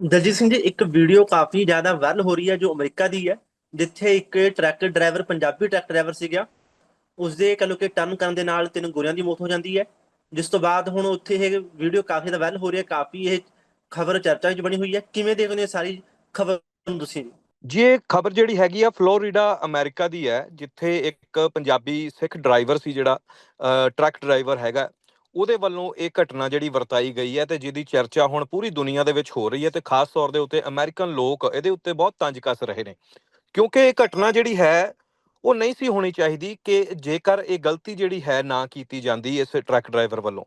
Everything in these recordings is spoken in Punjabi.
ਦਲਜੀਤ ਸਿੰਘ ਜੀ, ਇੱਕ ਵੀਡੀਓ ਕਾਫੀ ਜ਼ਿਆਦਾ ਵਾਇਰਲ ਹੋ ਰਹੀ ਹੈ, ਜੋ ਅਮਰੀਕਾ ਦੀ ਹੈ, ਜਿੱਥੇ ਇੱਕ truck driver, Punjabi truck driver ਸੀਗਾ, ਉਸਦੇ ਕਹ ਲੋ ਕਿ ਟਰਨ ਕਰਨ ਦੇ ਨਾਲ ਤਿੰਨ ਗੋਰਿਆਂ ਦੀ ਮੌਤ ਹੋ ਜਾਂਦੀ ਹੈ। ਜਿਸ ਤੋਂ ਬਾਅਦ ਹੁਣ ਉੱਥੇ ਇਹ ਵੀਡੀਓ ਕਾਫੀ ਜ਼ਿਆਦਾ ਵਾਇਰਲ ਹੋ ਰਹੀ ਹੈ, ਕਾਫੀ ਇਹ ਖਬਰ ਚਰਚਾ ਵਿੱਚ ਬਣੀ ਹੋਈ ਹੈ। ਕਿਵੇਂ ਦੇਖਦੇ ਹੋ ਇਹ ਸਾਰੀ ਖਬਰ ਨੂੰ ਤੁਸੀਂ? ਜੀ, ਇਹ ਖਬਰ ਜਿਹੜੀ ਹੈਗੀ ਆ, ਫਲੋਰੀਡਾ, ਅਮਰੀਕਾ ਦੀ ਹੈ, ਜਿੱਥੇ ਇੱਕ ਪੰਜਾਬੀ ਸਿੱਖ ਡਰਾਈਵਰ ਸੀ ਜਿਹੜਾ ਟਰੱਕ ਡਰਾਈਵਰ ਹੈਗਾ ਉਹਦੇ ਵੱਲੋਂ ਇਹ ਘਟਨਾ ਜਿਹੜੀ ਵਰਤਾਈ ਗਈ ਹੈ ਤੇ ਜਿਹਦੀ ਚਰਚਾ ਹੁਣ ਪੂਰੀ ਦੁਨੀਆ ਦੇ ਵਿੱਚ ਹੋ ਰਹੀ ਹੈ ਤੇ ਖਾਸ ਤੌਰ ਦੇ ਉੱਤੇ ਅਮਰੀਕਨ ਲੋਕ ਇਹਦੇ ਉੱਤੇ ਬਹੁਤ ਤੰਜ ਕੱਸ ਰਹੇ ਨੇ। ਕਿਉਂਕਿ ਇਹ ਘਟਨਾ ਜਿਹੜੀ ਹੈ, ਉਹ ਨਹੀਂ ਸੀ ਹੋਣੀ ਚਾਹੀਦੀ ਕਿ ਜੇਕਰ ਇਹ ਗਲਤੀ ਜਿਹੜੀ ਹੈ ਨਾ ਕੀਤੀ ਜਾਂਦੀ ਇਸ ਟਰੱਕ ਡਰਾਈਵਰ ਵੱਲੋਂ।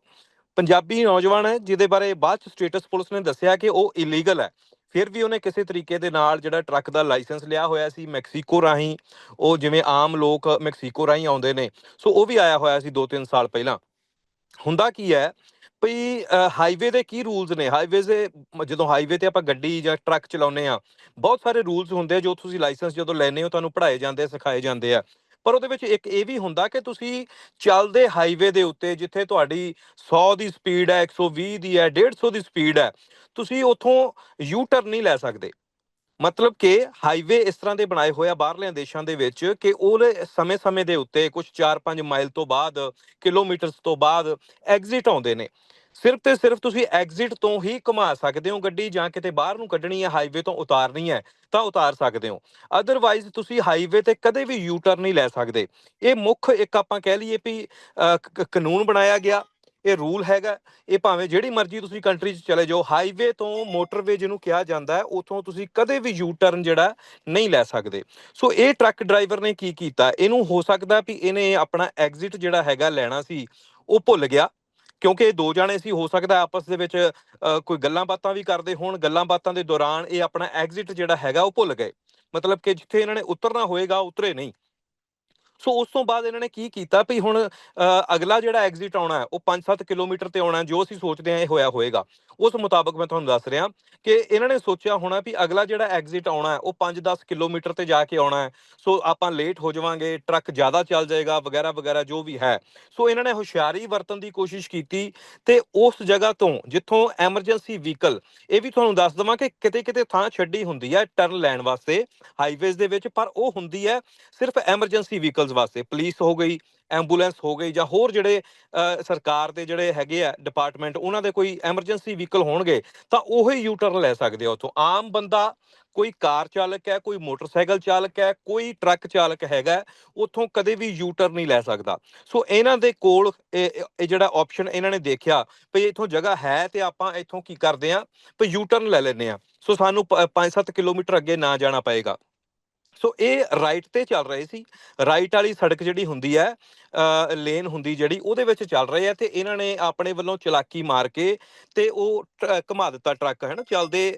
ਪੰਜਾਬੀ ਨੌਜਵਾਨ ਹੈ ਜਿਹਦੇ ਬਾਰੇ ਬਾਅਦ ਚ ਸਟੇਟਸ ਪੁਲਿਸ ਨੇ ਦੱਸਿਆ ਕਿ ਉਹ ਇਲੀਗਲ ਹੈ। ਫਿਰ ਵੀ ਉਹਨੇ ਕਿਸੇ ਤਰੀਕੇ ਦੇ ਨਾਲ ਜਿਹੜਾ ਟਰੱਕ ਦਾ ਲਾਇਸੈਂਸ ਲਿਆ ਹੋਇਆ ਸੀ ਮੈਕਸੀਕੋ ਰਾਹੀਂ, ਉਹ ਜਿਵੇਂ ਆਮ ਲੋਕ ਮੈਕਸੀਕੋ ਰਾਹੀਂ ਆਉਂਦੇ ਨੇ, ਸੋ ਉਹ ਵੀ ਆਇਆ ਹੋਇਆ ਸੀ 2-3 ਸਾਲ ਪਹਿਲਾਂ। ਹੁੰਦਾ ਕੀ ਹੈ ਭਈ ਹਾਈਵੇ ਦੇ ਕੀ ਰੂਲਸ ਨੇ? ਹਾਈਵੇਜ਼ ਦੇ ਜਦੋਂ ਹਾਈਵੇ ਤੇ ਆਪਾਂ ਗੱਡੀ ਜਾਂ ਟਰੱਕ ਚਲਾਉਂਦੇ ਆ ਬਹੁਤ ਸਾਰੇ ਰੂਲਸ ਹੁੰਦੇ ਆ ਜੋ ਤੁਸੀਂ ਲਾਇਸੈਂਸ ਜਦੋਂ ਲੈਨੇ ਹੋ ਤੁਹਾਨੂੰ ਪੜ੍ਹਾਏ ਜਾਂਦੇ ਆ, ਸਿਖਾਏ ਜਾਂਦੇ ਆ। ਪਰ ਉਹਦੇ ਵਿੱਚ ਇੱਕ ਇਹ ਵੀ ਹੁੰਦਾ ਕਿ ਤੁਸੀਂ ਚੱਲਦੇ ਹਾਈਵੇ ਦੇ ਉੱਤੇ ਜਿੱਥੇ ਤੁਹਾਡੀ 100 ਦੀ ਸਪੀਡ ਹੈ 120 ਦੀ ਹੈ 150 ਦੀ ਸਪੀਡ ਹੈ, ਤੁਸੀਂ ਉਥੋਂ ਯੂ ਟਰਨ ਨਹੀਂ ਲੈ ਸਕਦੇ। ਮਤਲਬ ਕਿ ਹਾਈਵੇ ਇਸ ਤਰ੍ਹਾਂ ਦੇ ਬਣਾਏ ਹੋਏ ਆ ਬਾਹਰਲੇ ਦੇਸ਼ਾਂ ਦੇ ਵਿੱਚ ਕਿ ਉਹ ਸਮੇਂ-ਸਮੇਂ ਦੇ ਉੱਤੇ ਕੁਝ 4-5 ਮਾਈਲ ਤੋਂ ਬਾਅਦ ਕਿਲੋਮੀਟਰਸ ਤੋਂ ਬਾਅਦ ਐਗਜ਼ਿਟ ਆਉਂਦੇ ਨੇ। ਸਿਰਫ ਤੇ ਸਿਰਫ ਤੁਸੀਂ ਐਗਜ਼ਿਟ ਤੋਂ ਹੀ ਘੁਮਾ ਸਕਦੇ ਹੋ ਗੱਡੀ ਜਾਂ ਕਿਤੇ ਬਾਹਰ ਨੂੰ ਕੱਢਣੀ ਹੈ ਹਾਈਵੇ ਤੋਂ ਉਤਾਰਨੀ ਹੈ, ਤਾਂ ਉਤਾਰ ਸਕਦੇ ਹੋ। ਅਦਰਵਾਈਜ਼ ਤੁਸੀਂ ਹਾਈਵੇ ਤੇ ਕਦੇ ਵੀ ਯੂ ਟਰਨ ਨਹੀਂ ਲੈ ਸਕਦੇ। ਇਹ ਮੁੱਖ ਇੱਕ ਆਪਾਂ ਕਹਿ ਲਈਏ ਵੀ ਕਾਨੂੰਨ ਬਣਾਇਆ ਗਿਆ। ਇਹ ਰੂਲ ਹੈਗਾ, ਇਹ ਭਾਵੇਂ ਜਿਹੜੀ ਮਰਜ਼ੀ ਤੁਸੀਂ ਕੰਟਰੀ 'ਚ ਚਲੇ ਜਾਓ ਹਾਈਵੇ ਤੋਂ ਮੋਟਰਵੇ ਜਿਹਨੂੰ ਕਿਹਾ ਜਾਂਦਾ ਹੈ, ਉਥੋਂ ਤੁਸੀਂ ਕਦੇ ਵੀ ਯੂ ਟਰਨ ਜਿਹੜਾ ਨਹੀਂ ਲੈ ਸਕਦੇ। ਸੋ ਇਹ ਟਰੱਕ ਡਰਾਈਵਰ ਨੇ ਕੀ ਕੀਤਾ? ਇਹਨੂੰ ਹੋ ਸਕਦਾ ਵੀ ਇਹਨੇ ਆਪਣਾ ਐਗਜ਼ਿਟ ਜਿਹੜਾ ਹੈਗਾ ਲੈਣਾ ਸੀ, ਉਹ ਭੁੱਲ ਗਿਆ, ਕਿਉਂਕਿ ਇਹ ਦੋ ਜਾਣੇ ਸੀ, ਹੋ ਸਕਦਾ ਆਪਸ ਦੇ ਵਿੱਚ ਕੋਈ ਗੱਲਾਂ ਬਾਤਾਂ ਵੀ ਕਰਦੇ ਹੋਣ, ਗੱਲਾਂ ਬਾਤਾਂ ਦੇ ਦੌਰਾਨ ਇਹ ਆਪਣਾ ਐਗਜ਼ਿਟ ਜਿਹੜਾ ਹੈਗਾ ਉਹ ਭੁੱਲ ਗਏ। ਮਤਲਬ ਕਿ ਜਿੱਥੇ ਇਹਨਾਂ ਨੇ ਉਤਰਨਾ ਹੋਏਗਾ, ਉਤਰੇ ਨਹੀਂ। ਸੋ ਉਸ ਤੋਂ ਬਾਅਦ ਇਹਨਾਂ ਨੇ ਕੀ ਕੀਤਾ ਵੀ ਹੁਣ ਅਗਲਾ ਜਿਹੜਾ ਐਗਜ਼ਿਟ ਆਉਣਾ ਹੈ, ਉਹ 5-7 ਕਿਲੋਮੀਟਰ ਤੇ ਆਉਣਾ ਜੋ ਅਸੀਂ ਸੋਚਦੇ ਹਾਂ ਇਹ ਹੋਇਆ ਹੋਏਗਾ। ਉਸ ਮੁਤਾਬਕ ਮੈਂ ਤੁਹਾਨੂੰ ਦੱਸ ਰਿਹਾ ਕਿ ਇਹਨਾਂ ਨੇ ਸੋਚਿਆ ਹੋਣਾ ਵੀ ਅਗਲਾ ਜਿਹੜਾ ਐਗਜ਼ਿਟ ਆਉਣਾ ਹੈ, ਉਹ 5-10 ਕਿਲੋਮੀਟਰ ਤੇ ਜਾ ਕੇ ਆਉਣਾ ਹੈ। ਸੋ ਆਪਾਂ ਲੇਟ ਹੋ ਜਾਵਾਂਗੇ ਟਰੱਕ ਜ਼ਿਆਦਾ ਚੱਲ ਜਾਏਗਾ, ਵਗੈਰਾ ਵਗੈਰਾ, ਜੋ ਵੀ ਹੈ। ਸੋ ਇਹਨਾਂ ਨੇ ਹੁਸ਼ਿਆਰੀ ਵਰਤਣ ਦੀ ਕੋਸ਼ਿਸ਼ ਕੀਤੀ ਤੇ ਉਸ ਜਗ੍ਹਾ ਤੋਂ ਜਿੱਥੋਂ ਐਮਰਜੈਂਸੀ ਵਹੀਕਲ ਇਹ ਵੀ ਤੁਹਾਨੂੰ ਦੱਸ ਦਵਾਂ ਕਿ ਕਿਤੇ ਕਿਤੇ ਥਾਂ ਛੱਡੀ ਹੁੰਦੀ ਹੈ ਟਰਨ ਲੈਣ ਵਾਸਤੇ ਹਾਈਵੇਜ਼ ਦੇ ਵਿੱਚ, ਪਰ ਉਹ ਹੁੰਦੀ ਹੈ ਸਿਰਫ ਐਮਰਜੈਂਸੀ ਵਹੀਕਲ ਵਹੀਕਲਸ ਵਾਸਤੇ ਪੁਲਿਸ ਹੋ ਗਈ ਐਂਬੂਲੈਂਸ ਹੋ ਗਈ ਜਾਂ ਹੋਰ ਜਿਹੜੇ ਸਰਕਾਰ ਦੇ ਜਿਹੜੇ ਹੈਗੇ ਆ ਡਿਪਾਰਟਮੈਂਟ ਉਹਨਾਂ ਦੇ ਕੋਈ ਐਮਰਜੈਂਸੀ ਵਹੀਕਲ ਹੋਣਗੇ ਤਾਂ ਉਹੀ ਯੂ ਟਰਨ ਲੈ ਸਕਦੇ ਆ ਉੱਥੋਂ। ਆਮ ਬੰਦਾ ਕੋਈ ਕਾਰ ਚਾਲਕ ਹੈ ਕੋਈ ਮੋਟਰਸਾਈਕਲ ਚਾਲਕ ਹੈ ਕੋਈ ਟਰੱਕ ਚਾਲਕ ਹੈਗਾ ਹੈ, ਉੱਥੋਂ ਕਦੇ ਵੀ ਯੂ ਟਰਨ ਨਹੀਂ ਲੈ ਸਕਦਾ। ਸੋ ਇਹਨਾਂ ਦੇ ਕੋਲ ਇਹ ਇਹ- ਜਿਹੜਾ ਆਪਸ਼ਨ ਇਹਨਾਂ ਨੇ ਦੇਖਿਆ ਭਈ ਇੱਥੋਂ ਜਗ੍ਹਾ ਹੈ ਤੇ ਆਪਾਂ ਇੱਥੋਂ ਕੀ ਕਰਦੇ ਆ ਭਈ ਯੂ ਟਰਨ ਲੈ ਲੈਨੇ ਆ। ਸੋ ਸਾਨੂੰ 5-7 ਕਿਲੋਮੀਟਰ ਅੱਗੇ ਨਾ ਜਾਣਾ ਪਏਗਾ। ਸੋ ਇਹ ਰਾਈਟ ਤੇ ਚੱਲ ਰਹੇ ਸੀ। ਰਾਈਟ ਵਾਲੀ ਸੜਕ ਜਿਹੜੀ ਹੁੰਦੀ ਹੈ ਲੇਨ ਹੁੰਦੀ ਜਿਹੜੀ, ਉਹਦੇ ਵਿੱਚ ਚੱਲ ਰਹੇ ਆ ਤੇ ਇਹਨਾਂ ਨੇ ਆਪਣੇ ਵੱਲੋਂ ਚਲਾਕੀ ਮਾਰ ਕੇ ਤੇ ਉਹ ਟ- ਘੁਮਾ ਦਿੱਤਾ ਟਰੱਕ ਹੈ ਨਾ? ਚੱਲਦੇ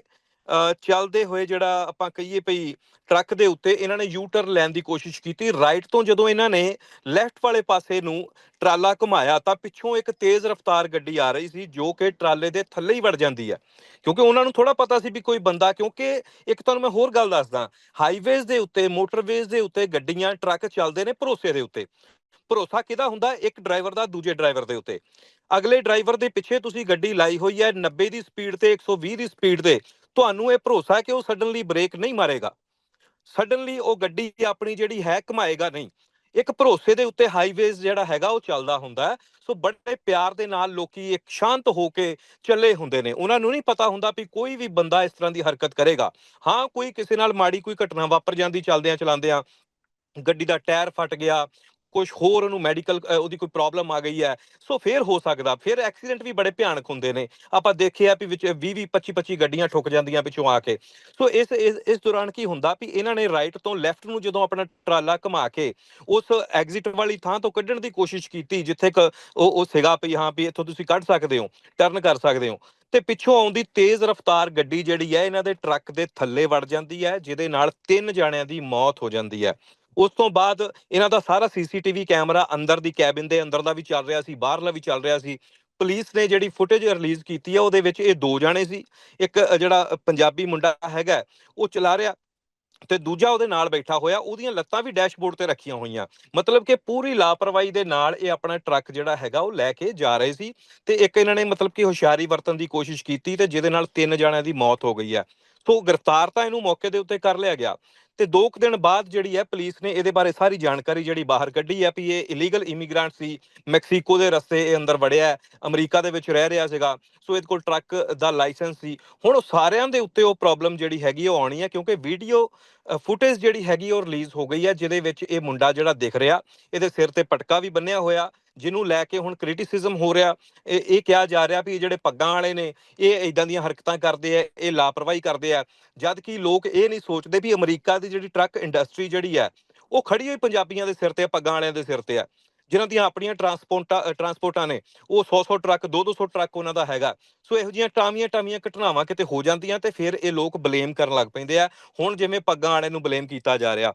ਚੱਲਦੇ ਹੋਏ ਜਿਹੜਾ ਆਪਾਂ ਕਹੀਏ ਭਈ ਟਰੱਕ ਦੇ ਉੱਤੇ ਇਹਨਾਂ ਨੇ ਯੂ ਟਰਨ ਲੈਣ ਦੀ ਕੋਸ਼ਿਸ਼ ਕੀਤੀ। ਰਾਈਟ ਤੋਂ ਜਦੋਂ ਇਹਨਾਂ ਨੇ ਲੈਫਟ ਵਾਲੇ ਪਾਸੇ ਨੂੰ ਟਰਾਲਾ ਘੁਮਾਇਆ ਤਾਂ ਪਿੱਛੋਂ ਇੱਕ ਤੇਜ਼ ਰਫ਼ਤਾਰ ਗੱਡੀ ਆ ਰਹੀ ਸੀ, ਜੋ ਕਿ ਟਰਾਲੇ ਦੇ ਥੱਲੇ ਹੀ ਵੜ ਜਾਂਦੀ ਹੈ ਕਿਉਂਕਿ ਉਹਨਾਂ ਨੂੰ ਥੋੜਾ ਪਤਾ ਸੀ ਵੀ ਕੋਈ ਬੰਦਾ, ਕਿਉਂਕਿ ਇੱਕ ਤੁਹਾਨੂੰ ਮੈਂ ਹੋਰ ਗੱਲ ਦੱਸਦਾ ਹਾਈਵੇਜ਼ ਦੇ ਉੱਤੇ ਮੋਟਰਵੇਜ਼ ਦੇ ਉੱਤੇ ਗੱਡੀਆਂ, ਟਰੱਕ ਚੱਲਦੇ ਨੇ ਭਰੋਸੇ ਦੇ ਉੱਤੇ। ਭਰੋਸਾ ਕਿਹਦਾ ਹੁੰਦਾ? ਇੱਕ ਡਰਾਈਵਰ ਦਾ, ਦੂਜੇ ਡਰਾਈਵਰ ਦੇ ਉੱਤੇ। ਅਗਲੇ ਡਰਾਈਵਰ ਦੇ ਪਿੱਛੇ ਤੁਸੀਂ ਗੱਡੀ ਲਾਈ ਹੋਈ ਹੈ 90 ਦੀ ਸਪੀਡ ਤੇ 120 ਦੀ ਸਪੀਡ ਤੇ। ਤੁਹਾਨੂੰ ਇਹ ਭਰੋਸਾ ਹੈ ਕਿ ਉਹ ਸਡਨਲੀ ਬ੍ਰੇਕ ਨਹੀਂ ਮਾਰੇਗਾ। ਸਡਨਲੀ ਉਹ ਗੱਡੀ ਆਪਣੀ ਜਿਹੜੀ ਹੈ ਘਮਾਏਗਾ ਨਹੀਂ। ਇੱਕ ਭਰੋਸੇ ਦੇ ਉੱਤੇ ਹਾਈਵੇਜ਼ ਜਿਹੜਾ ਹੈਗਾ ਉਹ ਚੱਲਦਾ ਹੁੰਦਾ ਹੈ। ਸੋ ਬੜੇ ਪਿਆਰ ਦੇ ਨਾਲ ਲੋਕੀ ਇੱਕ ਸ਼ਾਂਤ ਹੋ ਕੇ ਚੱਲੇ ਹੁੰਦੇ ਨੇ। ਉਹਨਾਂ ਨੂੰ ਨਹੀਂ ਪਤਾ ਹੁੰਦਾ ਵੀ ਕੋਈ ਵੀ ਬੰਦਾ ਇਸ ਤਰ੍ਹਾਂ ਦੀ ਹਰਕਤ ਕਰੇਗਾ। ਹਾਂ, ਕੋਈ ਕਿਸੇ ਨਾਲ ਮਾੜੀ ਕੋਈ ਘਟਨਾ ਵਾਪਰ ਜਾਂਦੀ ਚੱਲਦਿਆਂ ਚਲਾਉਂਦਿਆਂ ਗੱਡੀ ਦਾ ਟਾਇਰ ਫਟ ਗਿਆ ਕੁਝ ਹੋਰ ਉਹਨੂੰ ਮੈਡੀਕਲ ਉਹਦੀ ਕੋਈ ਪ੍ਰੋਬਲਮ ਆ ਗਈ ਹੈ। ਸੋ ਫੇਰ ਹੋ ਸਕਦਾ, ਫਿਰ ਐਕਸੀਡੈਂਟ ਵੀ ਬੜੇ ਭਿਆਨਕ ਹੁੰਦੇ ਨੇ। ਆਪਾਂ ਦੇਖਿਆ ਵੀ ਵਿੱਚ 20 20 25 25 ਗੱਡੀਆਂ ਠੁੱਕ ਜਾਂਦੀਆਂ ਪਿੱਛੋਂ ਆ ਕੇ। ਸੋ ਇਸ ਇਸ ਦੌਰਾਨ ਕੀ ਹੁੰਦਾ ਵੀ ਇਹਨਾਂ ਨੇ ਰਾਈਟ ਤੋਂ ਲੈਫਟ ਨੂੰ ਜਦੋਂ ਆਪਣਾ ਟਰਾਲਾ ਘੁਮਾ ਕੇ ਉਸ ਐਗਜ਼ਿਟ ਵਾਲੀ ਥਾਂ ਤੋਂ ਕੱਢਣ ਦੀ ਕੋਸ਼ਿਸ਼ ਕੀਤੀ, ਜਿੱਥੇ ਕ ਉਹ ਉਹ ਸੀਗਾ ਵੀ ਹਾਂ ਵੀ ਇੱਥੋਂ ਤੁਸੀਂ ਕੱਢ ਸਕਦੇ ਹੋ ਟਰਨ ਕਰ ਸਕਦੇ ਹੋ। ਤੇ ਪਿੱਛੋਂ ਆਉਂਦੀ ਤੇਜ਼ ਰਫ਼ਤਾਰ ਗੱਡੀ ਜਿਹੜੀ ਹੈ, ਇਹਨਾਂ ਦੇ ਟਰੱਕ ਦੇ ਥੱਲੇ ਵੜ ਜਾਂਦੀ ਹੈ, ਜਿਹਦੇ ਨਾਲ ਤਿੰਨ ਜਣਿਆਂ ਦੀ ਮੌਤ ਹੋ ਜਾਂਦੀ ਹੈ। ਉਸ ਤੋਂ ਬਾਅਦ ਇਹਨਾਂ ਦਾ ਸਾਰਾ ਸੀਸੀਟੀਵੀ ਕੈਮਰਾ ਅੰਦਰ ਦੀ ਕੈਬਿਨ ਦੇ ਅੰਦਰ ਦਾ ਵੀ ਚੱਲ ਰਿਹਾ ਸੀ, ਬਾਹਰਲਾ ਵੀ ਚੱਲ ਰਿਹਾ ਸੀ। ਪੁਲਿਸ ਨੇ ਜਿਹੜੀ ਫੁਟੇਜ ਰਿਲੀਜ਼ ਕੀਤੀ ਹੈ ਉਹਦੇ ਵਿੱਚ ਇਹ ਦੋ ਜਾਣੇ ਸੀ। ਇੱਕ ਜਿਹੜਾ ਪੰਜਾਬੀ ਮੁੰਡਾ ਹੈਗਾ, ਉਹ ਚਲਾ ਰਿਹਾ ਤੇ ਦੂਜਾ ਉਹਦੇ ਨਾਲ ਬੈਠਾ ਹੋਇਆ। ਉਹਦੀਆਂ ਲੱਤਾਂ ਵੀ ਡੈਸ਼ਬੋਰਡ ਤੇ ਰੱਖੀਆਂ ਹੋਈਆਂ। ਮਤਲਬ ਕਿ ਪੂਰੀ ਲਾਪਰਵਾਹੀ ਦੇ ਨਾਲ ਇਹ ਆਪਣਾ ਟਰੱਕ ਜਿਹੜਾ ਹੈਗਾ, ਉਹ ਲੈ ਕੇ ਜਾ ਰਹੇ ਸੀ ਤੇ ਇੱਕ ਇਹਨਾਂ ਨੇ ਮਤਲਬ ਕਿ ਹੁਸ਼ਿਆਰੀ ਵਰਤਣ ਦੀ ਕੋਸ਼ਿਸ਼ ਕੀਤੀ ਤੇ ਜਿਹਦੇ ਨਾਲ ਤਿੰਨ ਜਣਿਆਂ ਦੀ ਮੌਤ ਹੋ ਗਈ ਹੈ। ਸੋ ਗ੍ਰਿਫਤਾਰ ਤਾਂ ਇਹਨੂੰ ਮੌਕੇ ਦੇ ਉੱਤੇ ਕਰ ਲਿਆ ਗਿਆ। ਤੇ ਦੋ ਕੁ ਦਿਨ ਬਾਅਦ ਜਿਹੜੀ ਹੈ ਪੁਲਿਸ ਨੇ ਇਹਦੇ ਬਾਰੇ ਸਾਰੀ ਜਾਣਕਾਰੀ ਜਿਹੜੀ ਬਾਹਰ ਕੱਢੀ ਹੈ ਵੀ ਇਹ ਇਲੀਗਲ ਇਮੀਗ੍ਰੈਂਟ ਸੀ, ਮੈਕਸੀਕੋ ਦੇ ਰਸਤੇ ਇਹ ਅੰਦਰ ਵੜਿਆ ਅਮਰੀਕਾ ਦੇ ਵਿੱਚ ਰਹਿ ਰਿਹਾ ਸੀਗਾ, ਸੋ ਇਹਦੇ ਕੋਲ ਟਰੱਕ ਦਾ ਲਾਇਸੈਂਸ ਸੀ। ਹੁਣ ਉਹ ਸਾਰਿਆਂ ਦੇ ਉੱਤੇ ਉਹ ਪ੍ਰੋਬਲਮ ਜਿਹੜੀ ਹੈਗੀ ਉਹ ਆਉਣੀ ਹੈ ਕਿਉਂਕਿ ਵੀਡੀਓ ਫੁਟੇਜ ਜਿਹੜੀ ਹੈਗੀ ਉਹ ਰਿਲੀਜ਼ ਹੋ ਗਈ ਹੈ, ਜਿਹਦੇ ਵਿੱਚ ਇਹ ਮੁੰਡਾ ਜਿਹੜਾ ਦਿਖ ਰਿਹਾ, ਇਹਦੇ ਸਿਰ ਤੇ ਪਟਕਾ ਵੀ ਬੰਨਿਆ ਹੋਇਆ ਜਿਹਨੂੰ ਲੈ ਕੇ ਹੁਣ ਕ੍ਰਿਟਿਸਿਜ਼ਮ ਹੋ ਰਿਹਾ ਇਹ ਇਹ ਕਿਹਾ ਜਾ ਰਿਹਾ ਵੀ ਇਹ ਜਿਹੜੇ ਪੱਗਾਂ ਵਾਲੇ ਨੇ ਇਹ ਇਦਾਂ ਦੀਆਂ ਹਰਕਤਾਂ ਕਰਦੇ ਆ ਇਹ ਲਾਪਰਵਾਹੀ ਕਰਦੇ ਆ ਜਦ ਕਿ ਲੋਕ ਇਹ ਨਹੀਂ ਸੋਚਦੇ ਵੀ ਅਮਰੀਕਾ ਦੀ ਜਿਹੜੀ ਟਰੱਕ ਇੰਡਸਟਰੀ ਜਿਹੜੀ ਹੈ ਉਹ ਖੜੀ ਹੋਈ ਪੰਜਾਬੀਆਂ ਦੇ ਸਿਰ ਤੇ ਆ, ਪੱਗਾਂ ਵਾਲਿਆਂ ਦੇ ਸਿਰ ਤੇ ਆ ਜਿਨ੍ਹਾਂ ਦੀਆਂ ਆਪਣੀਆਂ ਟਰਾਂਸਪੋਰਟਾਂ ਟਰਾਂਸਪੋਰਟਾਂ ਨੇ ਉਹ 100-100 ਟਰੱਕ 2-200 ਟਰੱਕ ਉਹਨਾਂ ਦਾ ਹੈਗਾ ਸੋ ਇਹੋ ਜਿਹੀਆਂ ਟਾਮੀਆਂ ਟਾਮੀਆਂ ਘਟਨਾਵਾਂ ਕਿਤੇ ਹੋ ਜਾਂਦੀਆਂ ਤੇ ਫਿਰ ਇਹ ਲੋਕ ਬਲੇਮ ਕਰਨ ਲੱਗ ਪੈਂਦੇ ਆ ਹੁਣ ਜਿਵੇਂ ਪੱਗਾਂ ਵਾਲੇ ਨੂੰ ਬਲੇਮ ਕੀਤਾ ਜਾ ਰਿਹਾ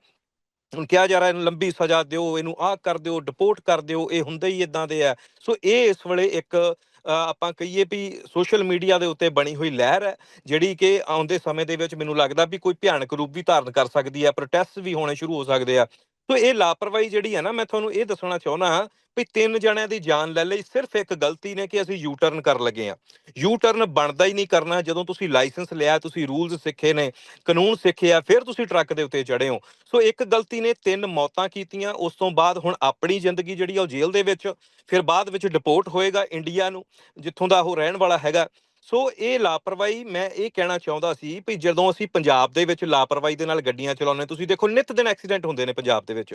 ਹੁਣ ਕਿਹਾ ਜਾ ਰਿਹਾ ਇਹਨੂੰ ਲੰਬੀ ਸਜ਼ਾ ਦਿਓ ਇਹਨੂੰ ਆਹ ਕਰ ਦਿਓ ਡਿਪੋਰਟ ਕਰ ਦਿਓ ਇਹ ਹੁੰਦੇ ਹੀ ਇਦਾਂ ਦੇ ਆ ਸੋ ਇਹ ਇਸ ਵੇਲੇ ਇੱਕ ਅ, ਆਪਾਂ ਕਹੀਏ ਵੀ ਸੋਸ਼ਲ ਮੀਡੀਆ ਦੇ ਉੱਤੇ ਬਣੀ ਹੋਈ ਲਹਿਰ ਹੈ ਜਿਹੜੀ ਕਿ ਆਉਂਦੇ ਸਮੇਂ ਦੇ ਵਿੱਚ ਮੈਨੂੰ ਲੱਗਦਾ ਵੀ ਕੋਈ ਭਿਆਨਕ ਰੂਪ ਵੀ ਧਾਰਨ ਕਰ ਸਕਦੀ ਹੈ ਪ੍ਰੋਟੈਸਟ ਵੀ ਹੋਣੇ ਸ਼ੁਰੂ ਹੋ ਸਕਦੇ ਆ। ਸੋ ਇਹ ਲਾਪਰਵਾਹੀ ਜਿਹੜੀ ਹੈ ਨਾ, ਮੈਂ ਤੁਹਾਨੂੰ ਇਹ ਦੱਸਣਾ ਚਾਹੁੰਦਾ ਹਾਂ ਵੀ ਤਿੰਨ ਜਣਿਆਂ ਦੀ ਜਾਨ ਲੈ ਲਈ, ਸਿਰਫ ਇੱਕ ਗਲਤੀ ਨੇ ਕਿ ਅਸੀਂ ਯੂ ਟਰਨ ਕਰ ਲੱਗੇ ਆ ਯੂ ਟਰਨ ਬਣਦਾ ਹੀ ਨਹੀਂ ਕਰਨਾ, ਜਦੋਂ ਤੁਸੀਂ ਲਾਇਸੈਂਸ ਲਿਆ, ਤੁਸੀਂ ਰੂਲਸ ਸਿੱਖੇ ਨੇ, ਕਾਨੂੰਨ ਸਿੱਖੇ ਆ, ਫਿਰ ਤੁਸੀਂ ਟਰੱਕ ਦੇ ਉੱਤੇ ਚੜੇ ਹੋ। ਸੋ ਇੱਕ ਗਲਤੀ ਨੇ ਤਿੰਨ ਮੌਤਾਂ ਕੀਤੀਆਂ, ਉਸ ਤੋਂ ਬਾਅਦ ਹੁਣ ਆਪਣੀ ਜ਼ਿੰਦਗੀ ਜਿਹੜੀ ਆ ਉਹ ਜੇਲ੍ਹ ਦੇ ਵਿੱਚ, ਫਿਰ ਬਾਅਦ ਵਿੱਚ ਡਿਪੋਰਟ ਹੋਏਗਾ ਇੰਡੀਆ ਨੂੰ, ਜਿੱਥੋਂ ਦਾ ਉਹ ਰਹਿਣ ਵਾਲਾ ਹੈਗਾ। ਸੋ ਇਹ ਲਾਪਰਵਾਹੀ ਮੈਂ ਇਹ ਕਹਿਣਾ ਚਾਹੁੰਦਾ ਸੀ ਵੀ ਜਦੋਂ ਅਸੀਂ ਪੰਜਾਬ ਦੇ ਵਿੱਚ ਲਾਪਰਵਾਹੀ ਦੇ ਨਾਲ ਗੱਡੀਆਂ ਚਲਾਉਂਦੇ ਤੁਸੀਂ ਦੇਖੋ ਨਿਤ ਦਿਨ ਐਕਸੀਡੈਂਟ ਹੁੰਦੇ ਨੇ ਪੰਜਾਬ ਦੇ ਵਿੱਚ।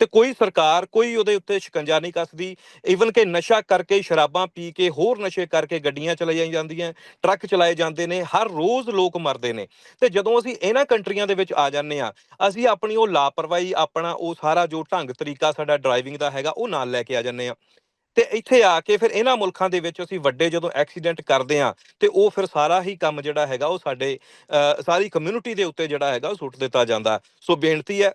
ਤੇ ਕੋਈ ਸਰਕਾਰ ਕੋਈ ਉਹਦੇ ਉੱਤੇ ਸ਼ਿਕੰਜਾ ਨਹੀਂ ਕੱਸਦੀ ਈਵਨ ਕਿ ਨਸ਼ਾ ਕਰਕੇ ਸ਼ਰਾਬਾਂ ਪੀ ਕੇ ਹੋਰ ਨਸ਼ੇ ਕਰਕੇ ਗੱਡੀਆਂ ਚਲਾਈਆਂ ਜਾਂਦੀਆਂ, ਟਰੱਕ ਚਲਾਏ ਜਾਂਦੇ ਨੇ, ਹਰ ਰੋਜ਼ ਲੋਕ ਮਰਦੇ ਨੇ। ਤੇ ਜਦੋਂ ਅਸੀਂ ਇਹਨਾਂ ਕੰਟਰੀਆਂ ਦੇ ਵਿੱਚ ਆ ਜਾਂਦੇ ਆ ਅਸੀਂ ਆਪਣੀ ਉਹ ਲਾਪਰਵਾਹੀ, ਆਪਣਾ ਉਹ ਸਾਰਾ ਜੋ ਢੰਗ ਤਰੀਕਾ ਸਾਡਾ ਡਰਾਈਵਿੰਗ ਦਾ ਹੈਗਾ, ਉਹ ਨਾਲ ਲੈ ਕੇ ਆ ਜਾਂਦੇ ਆ ਤੇ ਇੱਥੇ ਆ ਕੇ ਫਿਰ ਇਹਨਾਂ ਮੁਲਕਾਂ ਦੇ ਵਿੱਚ ਅਸੀਂ ਵੱਡੇ ਜਦੋਂ ਐਕਸੀਡੈਂਟ ਕਰਦੇ ਆ ਤੇ ਉਹ ਫਿਰ ਸਾਰਾ ਹੀ ਕੰਮ ਜਿਹੜਾ ਹੈਗਾ ਉਹ ਸਾਡੇ ਸਾਰੀ ਕਮਿਊਨਿਟੀ ਦੇ ਉੱਤੇ ਜਿਹੜਾ ਹੈਗਾ ਉਹ ਸੁੱਟ ਦਿੱਤਾ ਜਾਂਦਾ। ਸੋ ਬੇਨਤੀ ਹੈ,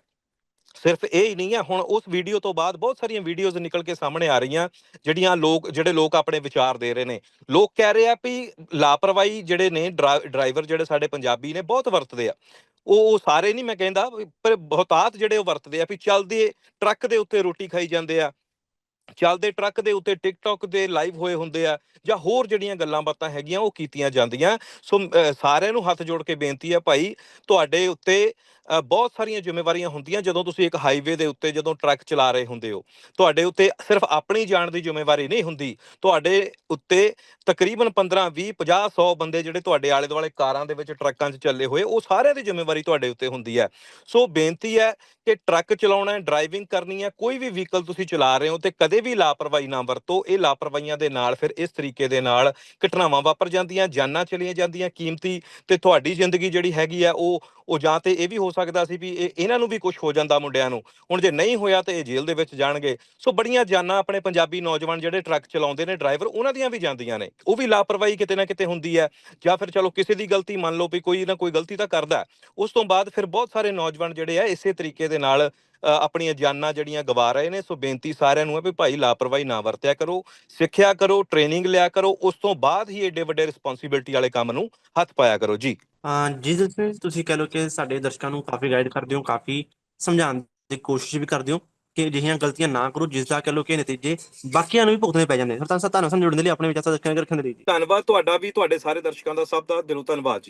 ਸਿਰਫ ਇਹ ਹੀ ਨਹੀਂ ਹੈ, ਹੁਣ ਉਸ ਵੀਡੀਓ ਤੋਂ ਬਾਅਦ ਬਹੁਤ ਸਾਰੀਆਂ ਵੀਡੀਓਜ਼ ਨਿਕਲ ਕੇ ਸਾਹਮਣੇ ਆ ਰਹੀਆਂ, ਜਿਹੜੀਆਂ ਲੋਕ, ਜਿਹੜੇ ਲੋਕ ਆਪਣੇ ਵਿਚਾਰ ਦੇ ਰਹੇ ਨੇ। ਲੋਕ ਕਹਿ ਰਹੇ ਆ ਵੀ ਲਾਪਰਵਾਹੀ ਜਿਹੜੇ ਨੇ ਡਰਾ- ਡਰਾਈਵਰ ਜਿਹੜੇ ਸਾਡੇ ਪੰਜਾਬੀ ਨੇ ਬਹੁਤ ਵਰਤਦੇ ਆ। ਉਹ ਉਹ ਸਾਰੇ ਨਹੀਂ ਮੈਂ ਕਹਿੰਦਾ, ਪਰ ਬਹੁਤਾਤ ਜਿਹੜੇ ਉਹ ਵਰਤਦੇ ਆ ਵੀ ਚੱਲਦੇ, ਟਰੱਕ ਦੇ ਉੱਤੇ ਰੋਟੀ ਖਾਈ ਜਾਂਦੇ ਆ। ਚੱਲਦੇ ਟਰੱਕ ਦੇ ਉੱਤੇ ਟਿਕਟੌਕ ਦੇ ਲਾਈਵ ਹੋਏ ਹੁੰਦੇ ਆ ਜਾਂ ਹੋਰ ਜਿਹੜੀਆਂ ਗੱਲਾਂ ਬਾਤਾਂ ਹੈਗੀਆਂ ਉਹ ਕੀਤੀਆਂ ਜਾਂਦੀਆਂ। ਸੋ ਅਹ, ਸਾਰਿਆਂ ਨੂੰ ਹੱਥ ਜੋੜ ਕੇ ਬੇਨਤੀ ਆ ਭਾਈ ਤੁਹਾਡੇ ਉੱਤੇ ਬਹੁਤ ਸਾਰੀਆਂ ਜ਼ਿੰਮੇਵਾਰੀਆਂ ਹੁੰਦੀਆਂ ਜਦੋਂ ਤੁਸੀਂ ਇੱਕ ਹਾਈਵੇ ਦੇ ਉੱਤੇ ਜਦੋਂ ਟਰੱਕ ਚਲਾ ਰਹੇ ਹੁੰਦੇ ਹੋ। ਤੁਹਾਡੇ ਉੱਤੇ ਸਿਰਫ ਆਪਣੀ ਜਾਨ ਦੀ ਜ਼ਿੰਮੇਵਾਰੀ ਨਹੀਂ ਹੁੰਦੀ। ਤੁਹਾਡੇ ਉੱਤੇ ਤਕਰੀਬਨ 15 20 50 100 ਬੰਦੇ ਜਿਹੜੇ ਤੁਹਾਡੇ ਆਲੇ ਦੁਆਲੇ ਕਾਰਾਂ ਦੇ ਵਿੱਚ ਟਰੱਕਾਂ 'ਚ ਚੱਲੇ ਹੋਏ, ਉਹ ਸਾਰਿਆਂ ਦੀ ਜ਼ਿੰਮੇਵਾਰੀ ਤੁਹਾਡੇ ਉੱਤੇ ਹੁੰਦੀ ਹੈ। ਸੋ ਬੇਨਤੀ ਹੈ ਕਿ ਟਰੱਕ ਚਲਾਉਣਾ ਹੈ ਡਰਾਈਵਿੰਗ ਕਰਨੀ ਹੈ, ਕੋਈ ਵੀ ਵਹੀਕਲ ਤੁਸੀਂ ਚਲਾ ਰਹੇ ਹੋ ਤੇ ਕਦੇ ਵੀ ਲਾਪਰਵਾਹੀ ਨਾ ਵਰਤੋ। ਇਹ ਲਾਪਰਵਾਹੀਆਂ ਦੇ ਨਾਲ ਫਿਰ ਇਸ ਤਰੀਕੇ ਦੇ ਨਾਲ ਘਟਨਾਵਾਂ ਵਾਪਰ ਜਾਂਦੀਆਂ, ਜਾਨਾਂ ਚਲੀਆਂ ਜਾਂਦੀਆਂ, ਕੀਮਤੀ ਤੇ ਤੁਹਾਡੀ ਜ਼ਿੰਦਗੀ ਜਿਹੜੀ ਹੈਗੀ ਆ ਉਹ ਉਹ ਜਾਂ ਤੇ ਇਹ ਵੀ ਹੋ ਸਕਦਾ ਸੀ ਵੀ ਇਹ, ਇਹਨਾਂ ਨੂੰ ਵੀ ਕੁਝ ਹੋ ਜਾਂਦਾ ਮੁੰਡਿਆਂ ਨੂੰ। ਹੁਣ ਜੇ ਨਹੀਂ ਹੋਇਆ ਤਾਂ ਇਹ ਜੇਲ੍ਹ ਦੇ ਵਿੱਚ ਜਾਣਗੇ। ਸੋ ਬੜੀਆਂ ਜਾਨਾਂ ਆਪਣੇ ਪੰਜਾਬੀ ਨੌਜਵਾਨ ਜਿਹੜੇ ਟਰੱਕ ਚਲਾਉਂਦੇ ਨੇ, ਡਰਾਈਵਰ ਉਹਨਾਂ ਦੀਆਂ ਵੀ ਜਾਂਦੀਆਂ ਨੇ। ਉਹ ਵੀ ਲਾਪਰਵਾਹੀ ਕਿਤੇ ਨਾ ਕਿਤੇ ਹੁੰਦੀ ਹੈ। ਜਾਂ ਫਿਰ ਚਲੋ ਕਿਸੇ ਦੀ ਗਲਤੀ ਮੰਨ ਲਓ ਵੀ ਕੋਈ ਨਾ ਕੋਈ ਗਲਤੀ ਤਾਂ ਕਰਦਾ ਉਸ ਤੋਂ ਬਾਅਦ ਫਿਰ ਬਹੁਤ ਸਾਰੇ ਨੌਜਵਾਨ ਜਿਹੜੇ ਆ, ਇਸੇ ਤਰੀਕੇ ਦੇ ਨਾਲ ਆਪਣੀਆਂ ਜਾਨਾਂ ਜਿਹੜੀਆਂ ਗਵਾ ਰਹੇ ਨੇ। ਸੋ ਬੇਨਤੀ ਸਾਰਿਆਂ ਨੂੰ ਹੈ ਵੀ ਭਾਈ ਲਾਪਰਵਾਹੀ ਨਾ ਵਰਤਿਆ ਕਰੋ, ਸਿੱਖਿਆ ਕਰੋ, ਟ੍ਰੇਨਿੰਗ ਲਿਆ ਕਰੋ। ਉਸ ਤੋਂ ਬਾਅਦ ਹੀ ਏਡੇ ਵੱਡੇ ਰਿਸਪੌਂਸਿਬਿਲਟੀ ਵਾਲੇ ਕੰਮ ਨੂੰ ਹੱਥ ਪਾਇਆ ਕਰੋ। ਜੀ। ਜਿਸ ਜੀ ਤੁਸੀਂ ਕਹਿ ਲਓ ਕਿ ਸਾਡੇ ਦਰਸ਼ਕਾਂ ਨੂੰ ਕਾਫੀ ਗਾਈਡ ਕਰਦੇ ਹੋ, ਕਾਫੀ ਸਮਝਾਉਣ ਦੀ ਕੋਸ਼ਿਸ਼ ਵੀ ਕਰਦੇ ਹੋ ਕਿ ਅਜਿਹੀਆਂ ਗਲਤੀਆਂ ਨਾ ਕਰੋ, ਜਿਸ ਦਾ ਕਹਿ ਲਓ ਕਿ ਨਤੀਜੇ ਬਾਕੀਆਂ ਨੂੰ ਵੀ ਭੁਗਤਣੇ ਪੈ ਜਾਂਦੇ ਸਰ ਤਾਂ ਤੁਹਾਨੂੰ ਸਾਨੂੰ ਜੁੜਨ ਦੇ ਲਈ ਆਪਣੇ ਵਿਚਾਰ ਰੱਖਣ ਦੇ ਲਈ ਧੰਨਵਾਦ, ਤੁਹਾਡਾ ਵੀ, ਤੁਹਾਡੇ ਸਾਰੇ ਦਰਸ਼ਕਾਂ ਦਾ ਸਭ ਦਾ ਦਿਲੋਂ ਧੰਨਵਾਦ ਜੀ।